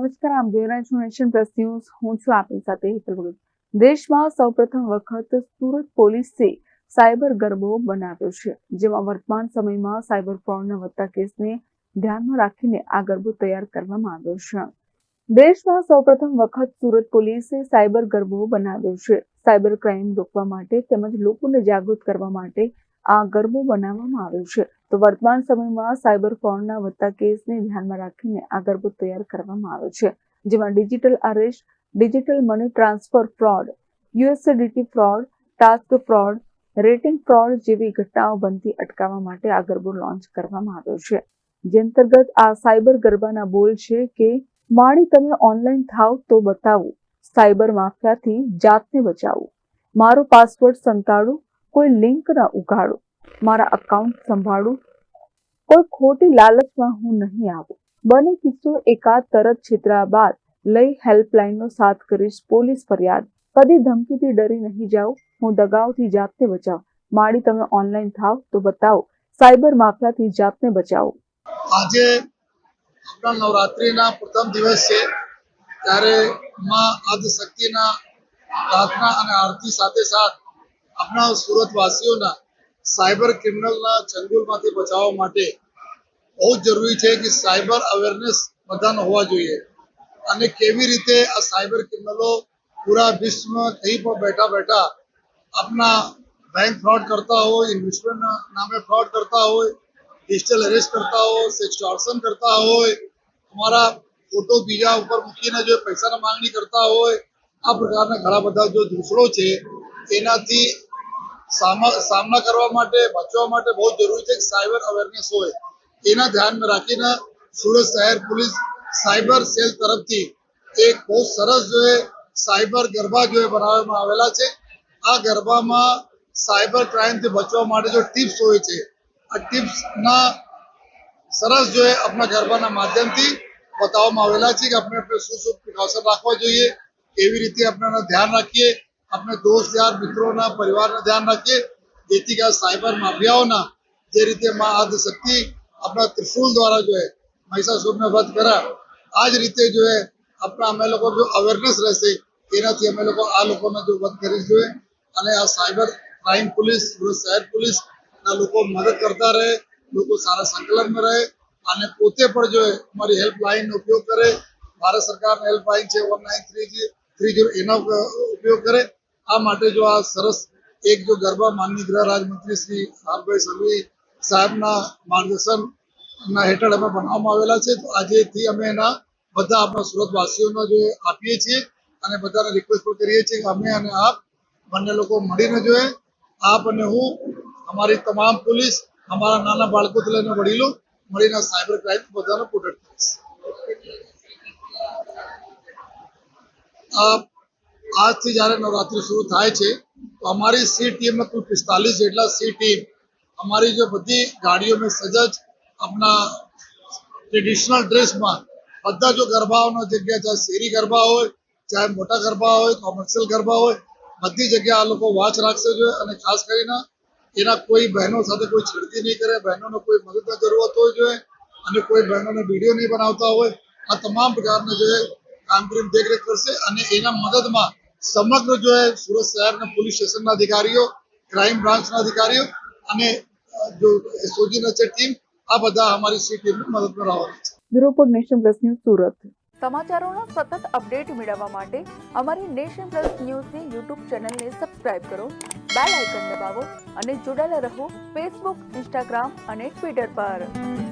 નમસ્કાર, આમ જોઈ નેશન પ્લસ ન્યૂઝ. હું છું આપની સાથે હેતલ દેશમાં સૌપ્રથમ વખત સુરત પોલીસે સાયબર ગરબો બનાવ્યો છે, જેમાં વર્તમાન સમયમાં સાયબર ફ્રોડના વધતા કેસને ધ્યાનમાં રાખીને આ ગરબો તૈયાર કરવામાં આવ્યો છે. દેશમાં સૌપ્રથમ વખત સુરત પોલીસે સાયબર ગરબો બનાવ્યો છે. સાયબર ક્રાઇમ રોકવા માટે તેમજ લોકોને જાગૃત કરવા માટે આ ગરબો બનાવવામાં આવ્યો છે. તો વર્તમાન સમયમાં સાયબર ફ્રોડના વધતા કેસને ધ્યાનમાં રાખીને આ ગરબો તૈયાર કરવામાં આવ્યો છે. જેમાં digital arrest, digital money transfer fraud, USDT fraud, task fraud, rating fraud જેવી ઘટનાઓ બનતી અટકાવવા માટે આ ગરબો લોન્ચ કરવામાં આવ્યો છે. જે અંતર્ગત આ સાયબર ગરબાના બોલ છે કે, માળી તમે ઓનલાઈન થાવ તો બતાવો. સાયબર માફિયાથી જાતને બચાવો. મારો પાસવર્ડ સંતાડો કોઈ લિંક ના ઉગાડો મારા અકાઉન્ટ સંભાળું. કોઈ ખોટી લાલચમાં હું નહીં આવું. બને કિસ્સો એકાદ તરત છેતરા બાદ લઈ હેલ્પલાઇનનો સાથ કરીશ. પોલીસ ફરિયાદ. કદી ધમકીથી ડરી નહીં જાઓ. હું દગાવથી જાતને બચાવ. માડી તમે ઓનલાઈન થાવ તો બતાવો. સાયબર માફિયાથી જાતને બચાવો. આજે આપણા નવરાત્રિના પ્રથમ દિવસ છે. ત્યારે માં આદિશક્તિના પ્રાર્થના અને આરતી સાથે સાથ આપણા સુરતવાસીઓના સાયબર ક્રિમિનલના ચંગુલમાંથી બચાવવા માટે બહુ જરૂરી છે કે સાયબર અવેરનેસ બધાનો હોવા જોઈએ. અને કેવી રીતે આ સાયબર ક્રિમિનલો પૂરા વિશ્વમાં કहीं પણ બેઠા બેઠા આપના બેંક ફ્રોડ કરતા હોય ઇન્વેસ્ટમેન્ટના નામે ફ્રોડ કરતા હોય ડિજિટલ અરેસ્ટ કરતા હોય સેક્સટોર્શન કરતા હોય અમારા ફોટો બીજા ઉપર મૂકીને જો પૈસાની માંગણી કરતા હોય, આ પ્રકારના ઘણા બધા જો દૂસરો છે, એનાથી સામના કરવા માટે, બચવા માટે બહુ જરૂરી છે કે સાયબર અવેરનેસ હોય. એના ધ્યાનમાં રાખીને સુરત શહેર પોલીસ સાયબર સેલ તરફથી એક બહુ સરસ જો સાયબર ગરબા જો બનાવવામાં આવેલા છે. આ ગરબામાં સાયબર ક્રાઇમથી બચવા માટે જો ટિપ્સ હોય છે, આ ટિપ્સના સરસ જો આપણા ગરબાના માધ્યમથી બતાવવામાં આવેલા છે કે આપણે આપણે શું શું પ્રિકોશન રાખવા જોઈએ કેવી રીતે આપણે ધ્યાન રાખીએ. આપણે દોસ્ત યાર, મિત્રોના, પરિવારનું ધ્યાન રાખીએ. જેથી કે સાયબર માફિયાઓના જે રીતે માં આદિશક્તિ આપણા ત્રિશુલ દ્વારા જો મહિષાસુરને વધ કર્યા, આ જ રીતે જો આપણા અમે લોકો જો અવેરનેસ રહેશે, એનાથી અમે લોકો આ લોકોને જો વધ કરી જોઈએ અને આ સાયબર ક્રાઇમ પોલીસ શહેર પોલીસ ના લોકો મદદ કરતા રહે, લોકો સારા સંકલનમાં રહે, અને પોતે પણ જો અમારી હેલ્પલાઇનનો ઉપયોગ કરે. ભારત સરકારની હેલ્પલાઇન છે one nine three three zero એનો ઉપયોગ કરે. આ માટે જો આ સરસ એક જો ગરબા માનની ગૃહ રાજમંત્રી શ્રી હારભાઈ સંઘવી સાહેબના માર્ગદર્શન ના હેઠળ અમે બનાવવામાં આવેલા છે, તો આજેથી અમે એના બધા આપણા સુરતવાસીઓને જો આપીએ છીએ અને બધાને રિક્વેસ્ટ પણ કરીએ છીએ કે અમે અને આપ બંને લોકો મળીને જોઈએ આપ અને હું, અમારી તમામ પોલીસ, અમારા નાના બાળકોથી લઈને વડીલો મળીને સાયબર ક્રાઇમ બધાને પ્રોટેક્ટ કરીશ. આ આજથી જ્યારે નવરાત્રી શરૂ થાય છે, તો અમારી સી ટીમમાં કુલ પિસ્તાલીસ જેટલા સી ટીમ અમારી જે બધી ગાડીઓમાં સજજ આપણા ટ્રેડિશનલ ડ્રેસમાં બધા જો ગરબાઓનો જગ્યા ચાહે શેરી ગરબા હોય, ચાહે મોટા ગરબા હોય કોમર્શિયલ ગરબા હોય, બધી જગ્યા આ લોકો વાચ રાખશે જોઈએ અને ખાસ કરીને એના કોઈ બહેનો સાથે કોઈ છેડતી નહીં કરે, બહેનોને કોઈ મદદની જરૂરત હોય જોઈએ અને કોઈ બહેનોને વીડિયો નહીં બનાવતા હોય, આ તમામ પ્રકારના જે કામગીરી દેખરેખ કરશે અને એના મદદમાં સમગ્ર જો એ સુરત શહેરના પોલીસ સ્ટેશનના અધિકારીઓ ક્રાઇમ બ્રાન્ચના અધિકારીઓ અને જો એસઓજીના છે ટીમ આ બધા અમારી સી ટીમને મદદમાં રહેવાની છે. Bureau nation plus news Surat. સમાચારોનો સતત અપડેટ મેળવવા માટે અમારી નેશન પ્લસ ન્યૂઝની યુટ્યુબ ચેનલને સબસ્ક્રાઇબ કરો બેલ આઇકન દબાવો અને જોડાયેલા રહો ફેસબુક ઇન્સ્ટાગ્રામ અને ટ્વિટર પર.